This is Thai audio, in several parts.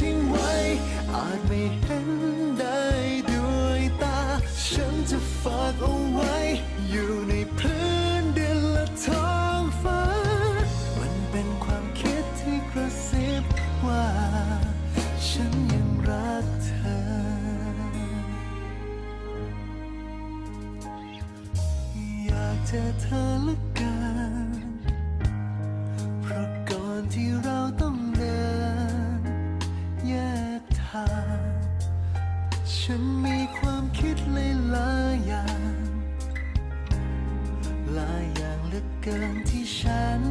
ทิ้งไว้ อาจไม่เห็นได้ด้วยตา ฉันจะฝากเอาไว้ อยู่ในพื้นดินและท้องฟ้า มันเป็นความคิดที่กระซิบว่า ฉันยังรักเธอ อยากเจอเธอเหลือเกิน ความคิดลหลายอย่างหลายอย่างเหลือเกินที่ฉัน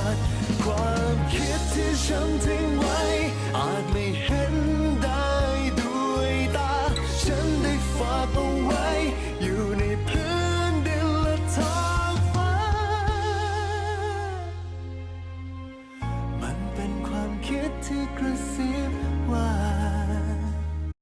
าด ความคิดที่ฉันทิ้งไว้ อาจไม่เห็นได้ด้วยตา ฉันได้ฝากเอาไว้ อยู่ในพื้นดินและท้องฟ้า มันเป็นความคิดที่กระซิบ